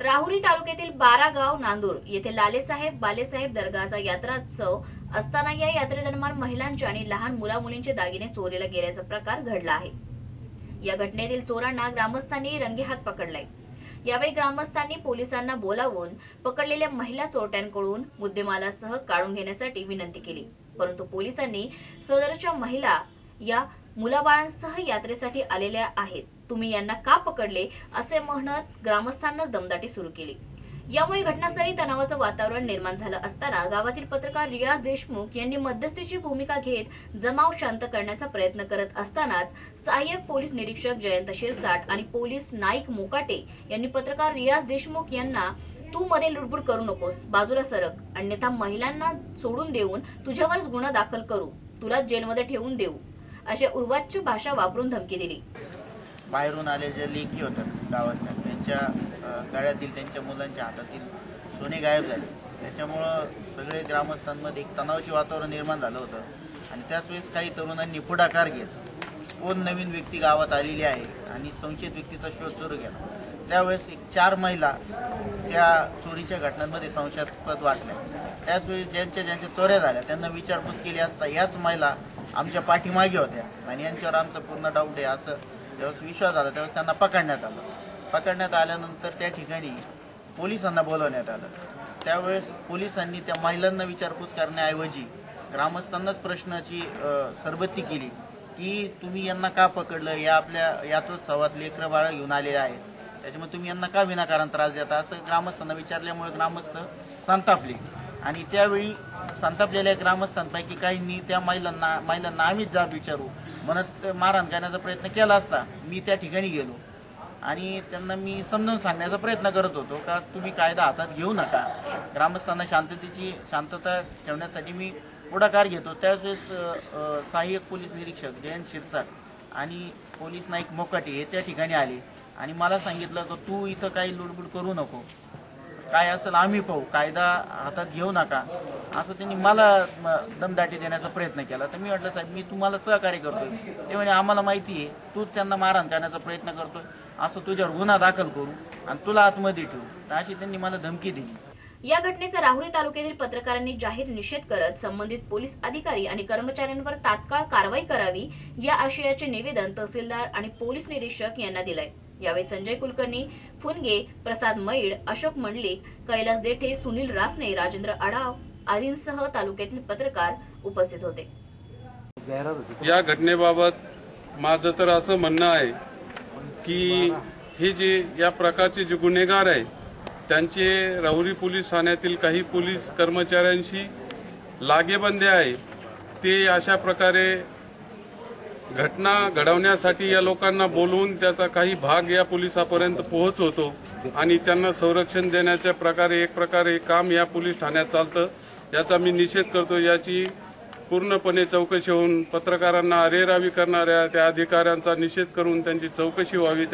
राहुरी तालुक्यातील बारा गाव नांदूर येथे लालेसाहेब बालेसाहेब दर्गाचा यात्रात्सव असताना या यात्रेदरम्यान महिलांचे आणि लहान मुला मुलींचे दागिने चोरीला गेल्याचा प्रकार घडला आहे. या घटनेतील चोरांना ग्रामस्थांनी रंगेहात पकडलाय. यावेळी ग्रामस्थांनी पोलिसांना बोलावून पकडलेल्या महिला चोरट्यांकडून मुद्देमालासह काढून घेण्यासाठी विनंती केली. परंतु पोलिसांनी सदरच्या महिला या मुलाबाळांसह यात्रेसाठी आलेल्या आहेत. तुम्ही यांना का पकडले? असे म्हणत ग्रामस्थांनाच दमदाटी सुरू केली. यामुळे घटनास्थळी तणावाचं वातावरण निर्माण झालं असताना गावातील पत्रकार रियाज देशमुख यांनी मध्यस्थीची भूमिका घेत जमाव शांत करण्याचा प्रयत्न करत असतानाच सहाय्यक पोलीस निरीक्षक जयंत शिरसाट आणि पोलीस नाईक मोकाटे यांनी पत्रकार रियाज देशमुख यांना तू मध्ये लुडबुड करू नकोस. बाजूला सरक. अन्यथा महिलांना सोडून देऊन तुझ्यावरच गुन्हा दाखल करू. तुला जेलमध्ये ठेवून देऊ. अशा उर्वाच्य भाषा वापरून धमकी दिली. बाहेरून आले जे लेखी होतात गावातल्या. त्यांच्या गळ्यातील त्यांच्या मुलांच्या हातातील सोने गायब झाले. त्याच्यामुळं सगळे ग्रामस्थांमध्ये एक तणावाचे वातावरण निर्माण झालं होतं. आणि त्याच वेळेस काही तरुणांनी पुढाकार घेत कोण नवीन व्यक्ती गावात आलेली आहे आणि संशयित व्यक्तीचा शोध सुरू केला. त्यावेळेस एक चार महिला त्या चोरीच्या घटनांमध्ये संशयास्पद वाटल्या. त्याचवेळेस ज्यांच्या ज्यांच्या चोऱ्या झाल्या त्यांना विचारपूस केली असता याच महिला आमच्या पाठीमागे होत्या आणि यांच्यावर आमचा पूर्ण डाऊट आहे असं ज्यावेळेस विश्वास आला त्यावेळेस त्यांना पकडण्यात आलं. पकडण्यात आल्यानंतर त्या ठिकाणी पोलिसांना बोलवण्यात आलं. त्यावेळेस पोलिसांनी त्या महिलांना विचारपूस करण्याऐवजी ग्रामस्थांनाच प्रश्नाची सरबत्ती केली. की तुम्ही यांना का पकडलं? या आपल्या यात्रोत्सवात लेकरं बाळं घेऊन आलेले आहेत त्याच्यामुळे तुम्ही यांना का विनाकारण त्रास देता? असं ग्रामस्थांना विचारल्यामुळे ग्रामस्थ संतापले. आणि त्यावेळी संतापलेल्या ग्रामस्थांपैकी काहींनी त्या महिलांना महिलांना आम्हीच जाब विचारू म्हणत मारहाण करण्याचा प्रयत्न केला असता मी त्या ठिकाणी गेलो. आणि त्यांना मी समजावून सांगण्याचा प्रयत्न करत होतो का तुम्ही कायदा हातात घेऊ नका. ग्रामस्थांना शांततेची शांतता ठेवण्यासाठी मी पुढाकार घेतो. त्यावेळेस सहाय्यक पोलीस निरीक्षक जयंत शिरसाट आणि पोलीस नाईक मोकाटे हे त्या ठिकाणी आले. आणि मला सांगितलं की तू इथं काही लुडबुड करू नको. काय असेल आम्ही पाहू. कायदा हातात घेऊ नका. असं त्यांनी मला म, दमदाटी देण्याचा प्रयत्न केला. तर मी म्हटलं साहेब मी तुम्हाला सहकार्य करतोय. ते म्हणजे आम्हाला माहिती आहे. तूच त्यांना मारहाण करण्याचा प्रयत्न करतोय. असं तुझ्यावर गुन्हा दाखल करू आणि तुला आतमध्ये ठेवू. तर अशी त्यांनी मला धमकी दिली. या घटनेचा राहुरी तालुक्यातील पत्रकारांनी जाहीर निषेध करत संबंधित पोलीस अधिकारी आणि कर्मचाऱ्यांवर तात्काळ कारवाई करावी या आशयाचे निवेदन तहसीलदार आणि पोलीस निरीक्षक यांना दिलंय. यावेळी संजय कुलकर्णी फुनगे प्रसाद मैड अशोक मंडलिक कैलास देठे सुनील रासने राजेंद्र आढाव आदींसह तालुक्यातील पत्रकार उपस्थित होते. या घटनेबाबत माझं तर असं म्हणणं आहे की हे जे या प्रकारचे जे गुन्हेगार आहे त्यांचे राहुरी पोलीस ठाण्यातील काही पोलीस कर्मचाऱ्यांशी लागेबंदे आहे. ते अशा प्रकारे घटना घडवण्यासाठी या लोकांना बोलवून त्याचा काही भाग या पोलिसापर्यंत पोहोचवतो आणि त्यांना संरक्षण देण्याच्या प्रकारे एक प्रकारे काम या पोलीस ठाण्यात चालतं. याचा मी निषेध करतो. याची पूर्णपणे चौकशी होऊन पत्रकारांना अरेरावी करणाऱ्या त्या अधिकाऱ्यांचा निषेध करून त्यांची चौकशी व्हावी.